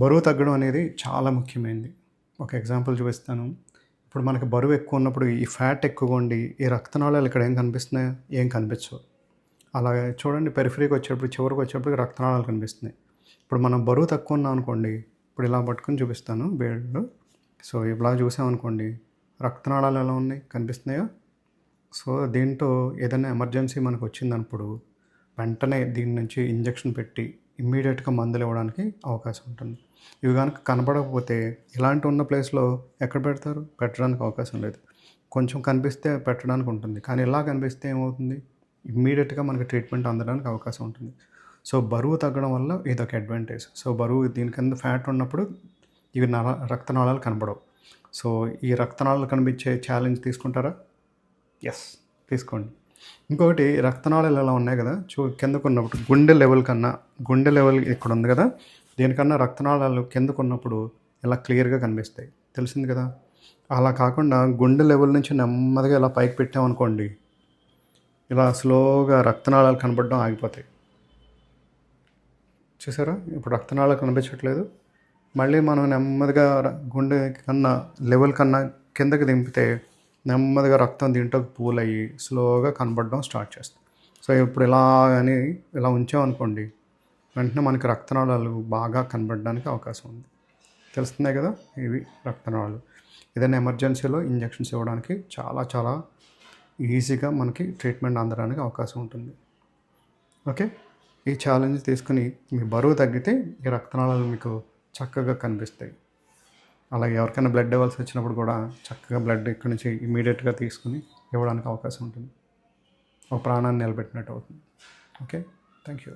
బరువు తగ్గడం అనేది చాలా ముఖ్యమైనది ఒక ఎగ్జాంపుల్ చూపిస్తాను. ఇప్పుడు మనకి బరువు ఎక్కువ ఉన్నప్పుడు ఈ ఫ్యాట్ ఎక్కువగా ఉండి ఈ రక్తనాళాలు ఇక్కడ ఏం కనిపిస్తున్నాయి ఏం కనిపించవు. అలాగే చూడండి పెరిఫరీకి వచ్చేటప్పుడు చివరికి వచ్చేటప్పుడు రక్తనాళాలు కనిపిస్తున్నాయి. ఇప్పుడు మనం బరువు తక్కువ ఉన్నాం అనుకోండి ఇప్పుడు ఇలా పట్టుకొని చూపిస్తాను వేళ్ళు. సో ఇలా చూసామనుకోండి రక్తనాళాలు ఎలా ఉన్నాయి? కనిపిస్తున్నాయో? సో దీంతో ఏదైనా ఎమర్జెన్సీ మనకు వచ్చిందన్నప్పుడు వెంటనే దీని నుంచి ఇంజెక్షన్ పెట్టి ఇమ్మీడియట్గా మందులు ఇవ్వడానికి అవకాశం ఉంటుంది. ఇవి కనుక కనపడకపోతే ఇలాంటి ఉన్న ప్లేస్లో ఎక్కడ పెడతారు? పెట్టడానికి అవకాశం లేదు. కొంచెం కనిపిస్తే పెట్టడానికి ఉంటుంది. కానీ ఇలా కనిపిస్తే ఏమవుతుంది? ఇమ్మీడియట్గా మనకి ట్రీట్మెంట్ అందడానికి అవకాశం ఉంటుంది. సో బరువు తగ్గడం వల్ల ఇదొక అడ్వాంటేజ్. సో బరువు దీని కింద ఫ్యాట్ ఉన్నప్పుడు ఇవి నల రక్తనాళాలు కనపడవు సో ఈ రక్తనాళాలు కనిపించే ఛాలెంజ్ తీసుకుంటారా? ఎస్ తీసుకోండి. ఇంకొకటి రక్తనాళాలు ఎలా ఉన్నాయి కదా? చూ కిందకు ఉన్నప్పుడు గుండె లెవెల్ కన్నా గుండె లెవెల్ ఇక్కడ ఉంది కదా? దీనికన్నా రక్తనాళాలు కిందకు ఉన్నప్పుడు ఇలా క్లియర్గా కనిపిస్తాయి. తెలిసింది కదా? అలా కాకుండా గుండె లెవెల్ నుంచి నెమ్మదిగా ఇలా పైకి పెట్టామనుకోండి ఇలా స్లోగా రక్తనాళాలు కనపడడం ఆగిపోతాయి. చూసారా? ఇప్పుడు రక్తనాళాలు కనిపించట్లేదు. మళ్ళీ మనం నెమ్మదిగా గుండె కన్నా లెవెల్ కన్నా కిందకి దింపితే నెమ్మదిగా రక్తం దీంట్లోకి పూలయ్యి స్లోగా కనబడడం స్టార్ట్ చేస్తుంది సో ఇప్పుడు ఇలా అని ఇలా ఉంచామనుకోండి వెంటనే మనకి రక్తనాళాలు బాగా కనబడడానికి అవకాశం ఉంది. తెలుస్తున్నాయి కదా ఇవి రక్తనాళాలు. ఏదైనా ఎమర్జెన్సీలో ఇంజెక్షన్స్ ఇవ్వడానికి చాలా చాలా ఈజీగా మనకి ట్రీట్మెంట్ అందడానికి అవకాశం ఉంటుంది. ఓకే? ఈ ఛాలెంజ్ తీసుకుని మీ బరువు తగ్గితే ఈ రక్తనాళాలు మీకు చక్కగా కనిపిస్తాయి. అలాగే ఎవరికైనా బ్లడ్ ఇవ్వాల్సి వచ్చినప్పుడు కూడా చక్కగా బ్లడ్ ఇక్కడి నుంచి ఇమీడియట్గా తీసుకుని ఇవ్వడానికి అవకాశం ఉంటుంది. ఒక ప్రాణాన్ని నిలబెట్టినట్టు అవుతుంది. Okay thank you